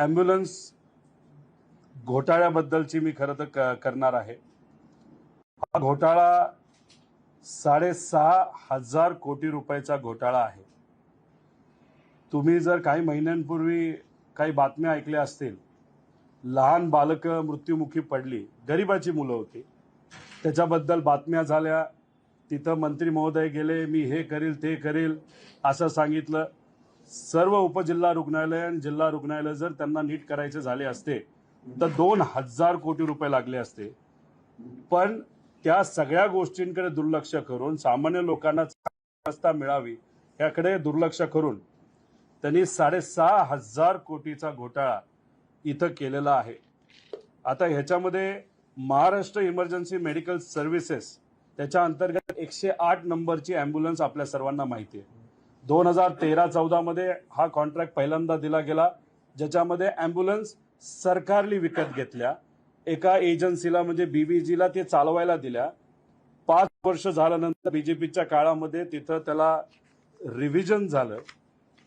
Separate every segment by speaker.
Speaker 1: Ambulance घोटाळ्याबद्दलची मी खरं तर क- करणार आहे. हा घोटाळा साडेसहा हजार कोटी रुपयाचा घोटाळा आहे. तुम्ही जर काही महिन्यांपूर्वी काही बातम्या ऐकल्या असतील लहान बालकं मृत्युमुखी पडली गरिबाची मुलं होती त्याच्याबद्दल बातम्या झाल्या तिथं मंत्री महोदय गेले मी हे करील ते करील असं सांगितलं सर्व उपजिल्हा रुग्णालय आणि जिल्हा रुग्णालय जर त्यांना नीट करायचे झाले असते तर दोन हजार कोटी रुपये लागले असते. पण त्या सगळ्या गोष्टींकडे दुर्लक्ष करून सामान्य लोकांना रस्ता मिळावी याकडे दुर्लक्ष करून त्यांनी साडेसहा हजार कोटीचा घोटाळा इथं केलेला आहे. आता ह्याच्यामध्ये महाराष्ट्र इमर्जन्सी मेडिकल सर्व्हिसेस त्याच्या अंतर्गत एकशे आठ नंबरची अँब्युलन्स आपल्या सर्वांना माहिती आहे. दोन हजार तेरा चौदामध्ये हा कॉन्ट्रॅक्ट पहिल्यांदा दिला गेला ज्याच्यामध्ये ॲम्ब्युलन्स सरकारली विकत घेतल्या. एका एजन्सीला म्हणजे बीबीजीला ते चालवायला दिल्या. पाच वर्ष झाल्यानंतर बीजेपीच्या काळामध्ये तिथं त्याला रिव्हिजन झालं.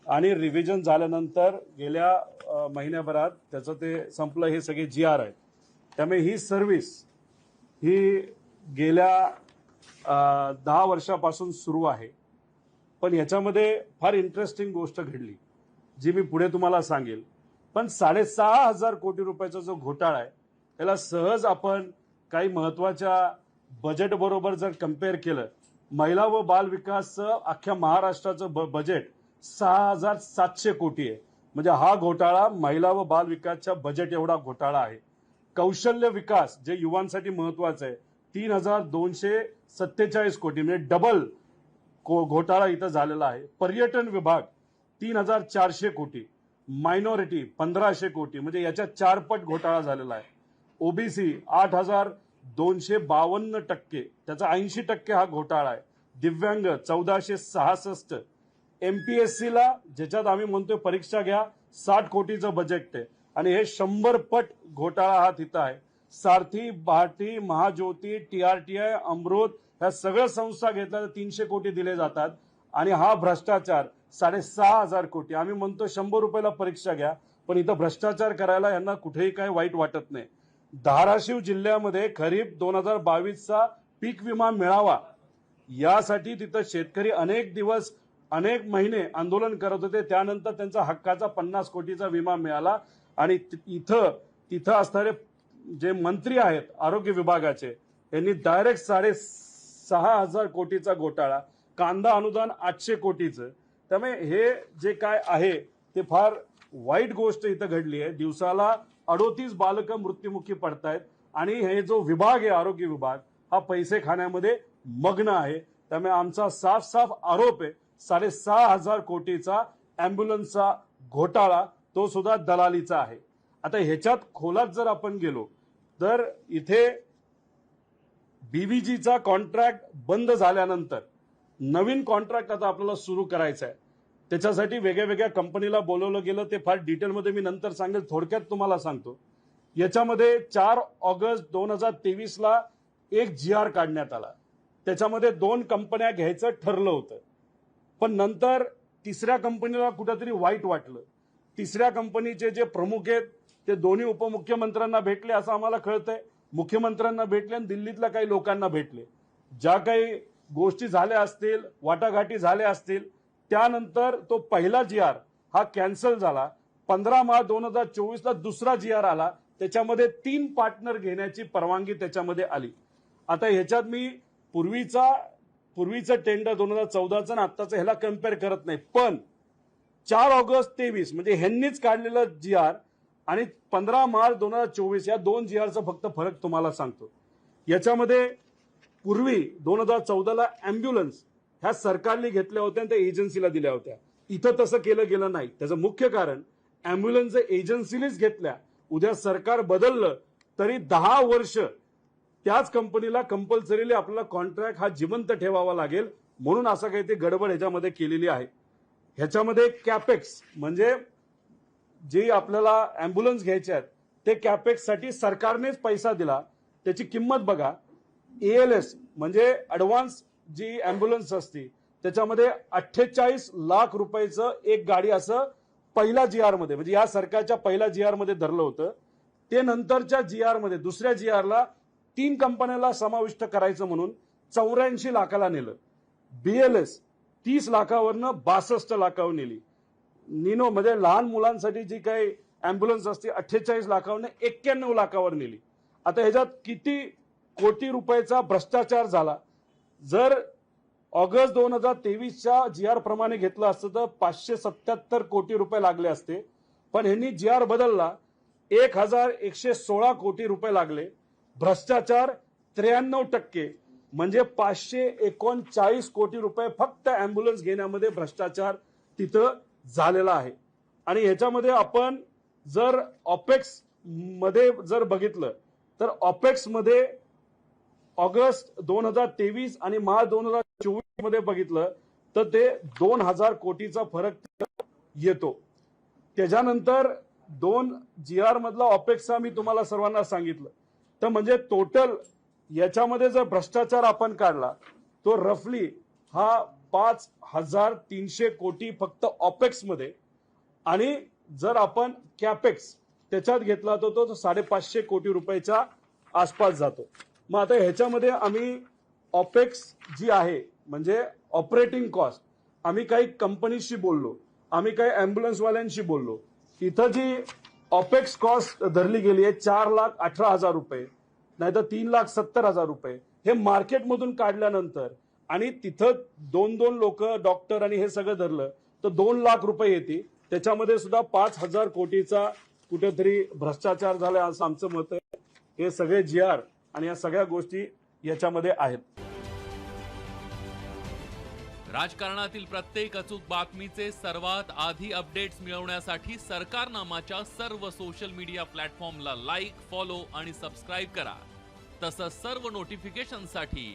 Speaker 1: आणि रिव्हिजन झाल्यानंतर गेल्या महिन्याभरात त्याचं ते संपलं हे सगळे जी आर आहेत. त्यामुळे ही सर्व्हिस ही गेल्या दहा वर्षापासून सुरू आहे. पण याच्यामध्ये फार इंटरेस्टिंग गोष्ट घडली जी मी पुढे तुम्हाला सांगेल. पण साडेसहा हजार कोटी रुपयाचा जो घोटाळा आहे त्याला सहज आपण काही महत्त्वाच्या बजेट बरोबर जर कंपेअर केलं महिला व बाल विकासचं अख्ख्या महाराष्ट्राचं ब- बजेट सहा हजार सातशे कोटी आहे. म्हणजे हा घोटाळा महिला व बाल विकासच्या बजेट एवढा घोटाळा आहे. कौशल्य विकास जे युवांसाठी महत्वाचं आहे तीन हजार दोनशे सत्तेचाळीस कोटी म्हणजे डबल घोटाळा इथं झालेला आहे. पर्यटन विभाग तीन हजार चारशे कोटी मायनॉरिटी पंधराशे कोटी म्हणजे याच्या चारपट घोटाळा झालेला आहे. ओबीसी आठ हजार दोनशे बावन्न टक्के त्याचा ऐंशी टक्के हा घोटाळा आहे. दिव्यांग चौदाशे सहासष्ट. एमपीएससी ला ज्याच्यात आम्ही म्हणतोय परीक्षा घ्या साठ कोटीचं बजेट आहे. आणि हे शंभर पट घोटाळा हा तिथं आहे. Sarathi Bharati Mahajyoti T R T I Amrut ह्या सगळ्या संस्था घेतल्या तर तीनशे कोटी दिले जातात. आणि हा भ्रष्टाचार साडेसहा हजार कोटी. आम्ही म्हणतो शंभर रुपयाला परीक्षा घ्या पण इथं भ्रष्टाचार करायला यांना कुठेही काही वाईट वाटत नाही. धाराशिव जिल्ह्यामध्ये खरीप दोन हजार बावीसचा पीक विमा मिळावा. यासाठी तिथं शेतकरी अनेक दिवस अनेक महिने आंदोलन करत होते. त्यानंतर त्यांचा हक्काचा पन्नास कोटीचा विमा मिळाला. आणि इथं तिथं असणारे जे मंत्री आहेत आरोग्य विभागाचे यांनी डायरेक्ट साडे सहा हजार कोटीचा घोटाळा कांदा अनुदान आठशे कोटीचं. त्यामुळे हे जे काय आहे ते फार वाईट गोष्ट इथं घडली आहे. दिवसाला अडोतीस बालकं मृत्युमुखी पडतायत आणि हे जो विभाग आहे आरोग्य विभाग हा पैसे खाण्यामध्ये मग्न आहे. त्यामुळे आमचा साफ साफ आरोप आहे साडेसहा हजार कोटीचा अँब्युलन्सचा घोटाळा तो सुद्धा दलालीचा आहे. आता ह्याच्यात खोलात जर आपण गेलो तर इथे बीव्हीजीचा कॉन्ट्रॅक्ट बंद झाल्यानंतर नवीन कॉन्ट्रॅक्ट आता आपल्याला सुरू करायचा आहे त्याच्यासाठी वेगळ्या वेगळ्या कंपनीला बोलवलं गेलं ते फार डिटेलमध्ये मी नंतर सांगेल थोडक्यात तुम्हाला सांगतो. याच्यामध्ये चार ऑगस्ट दोन हजार तेवीसला एक जी आर काढण्यात आला. त्याच्यामध्ये दोन कंपन्या घ्यायचं ठरलं होतं. पण नंतर तिसऱ्या कंपनीला कुठंतरी वाईट वाटलं. तिसऱ्या कंपनीचे जे प्रमुख आहेत ते दोन्ही उपमुख्यमंत्र्यांना भेटले असं आम्हाला कळतंय. मुख्यमंत्र्यांना भेटले आणि दिल्लीतल्या काही लोकांना भेटले. ज्या काही गोष्टी झाल्या असतील वाटाघाटी झाल्या असतील त्यानंतर तो पहिला जी आर हा कॅन्सल झाला. पंधरा मार्च दोन हजार चोवीसला दुसरा जी आर आला. त्याच्यामध्ये तीन पार्टनर घेण्याची परवानगी त्याच्यामध्ये आली. आता ह्याच्यात मी पूर्वीचा पूर्वीचं टेंडर दोन हजार चौदाचं आणि आत्ताचं ह्याला कंपेअर करत नाही. पण चार ऑगस्ट तेवीस म्हणजे ह्यांनीच काढलेलं जी आर आणि पंधरा मार्च दोन हजार चोवीस या दोन जी आरचा फक्त फरक तुम्हाला सांगतो. याच्यामध्ये पूर्वी दोन हजार चौदाला अँब्युलन्स ह्या सरकारने घेतल्या होत्या आणि त्या एजन्सीला दिल्या होत्या. इथं तसं केलं गेलं नाही. त्याचं मुख्य कारण अँब्युलन्स एजन्सीनेच घेतल्या उद्या सरकार बदललं तरी दहा वर्ष त्याच कंपनीला कंपल्सरीली आपल्याला कॉन्ट्रॅक्ट हा जिवंत ठेवावा लागेल म्हणून असं काही ते गडबड ह्याच्यामध्ये केलेली आहे. ह्याच्यामध्ये कॅपेक्स म्हणजे जे आपल्याला अँब्युलन्स घ्यायचे आहेत ते कॅपेक्ससाठी सरकारनेच पैसा दिला. त्याची किंमत बघा. एल एस म्हणजे ॲडव्हान्स जी अँब्युलन्स असते त्याच्यामध्ये अठ्ठेचाळीस लाख रुपयाचं एक गाडी असं पहिल्या जी आरमध्ये म्हणजे या सरकारच्या पहिल्या जी आरमध्ये धरलं होतं. ते नंतरच्या जी आरमध्ये दुसऱ्या जी आरला तीन कंपन्याला समाविष्ट करायचं म्हणून चौऱ्याऐंशी लाखाला नेलं. बी एल एस तीस लाखावरनं बासष्ट लाखावर नेली. निनो म्हणजे लहान मुलांसाठी जी काही अँब्युलन्स असते अठ्ठेचाळीस लाखावर एक्क्याण्णव लाखावर नेली. आता ह्याच्यात किती कोटी रुपयाचा भ्रष्टाचार झाला? जर ऑगस्ट दोन हजार तेवीसच्या जी आर प्रमाणे घेतलं असतं तर पाचशे सत्याहत्तर कोटी रुपये लागले असते. पण ह्यांनी जी आर बदलला एक हजार एकशे सोळा कोटी रुपये लागले. भ्रष्टाचार त्र्याण्णव टक्के म्हणजे पाचशे एकोणचाळीस कोटी रुपये फक्त अँब्युलन्स घेण्यामध्ये भ्रष्टाचार तिथं झालेला आहे. आणि ह्याच्यामध्ये आपण जर ऑपेक्समध्ये जर बघितलं तर ऑपेक्समध्ये ऑगस्ट दोन हजार तेवीस आणि मार्च दोन हजार चोवीसमध्ये बघितलं तर ते दोन हजार कोटीचा फरक येतो. त्याच्यानंतर दोन जी आर मधला ऑपेक्सचा मी तुम्हाला सर्वांना सांगितलं. तर म्हणजे टोटल याच्यामध्ये जर भ्रष्टाचार आपण काढला तो रफली हा पाच हजार तीनशे कोटी फक्त ऑपेक्समध्ये आणि जर आपण कॅपेक्स त्याच्यात घेतला तर तो साडेपाचशे कोटी रुपयाच्या आसपास जातो. मग आता ह्याच्यामध्ये आम्ही ऑपेक्स जी आहे म्हणजे ऑपरेटिंग कॉस्ट आम्ही काही कंपनीशी बोललो आम्ही काही अँब्युलन्सवाल्यांशी बोललो. तिथं जी ऑपेक्स कॉस्ट धरली गेली आहे चार लाख अठरा हजार रुपये नाहीतर तीन लाख सत्तर हजार रुपये. हे मार्केटमधून काढल्यानंतर आणि तिथं दोन दोन लोक डॉक्टर आणि हे सगळं धरलं तर दोन लाख रुपये येते त्याच्यामध्ये सुद्धा पाच हजार कोटीचा कुठेतरी भ्रष्टाचार झालाय असं आमचं मत आहे. हे सगळे जी आर आणि या सगळ्या गोष्टी याच्यामध्ये आहेत.
Speaker 2: राजकारणातील प्रत्येक अचूक बातमीचे सर्वात आधी अपडेट्स मिळवण्यासाठी सरकारनामाच्या सर्व सोशल मीडिया प्लॅटफॉर्मला लाईक फॉलो आणि सबस्क्राईब करा. तसंच सर्व नोटिफिकेशनसाठी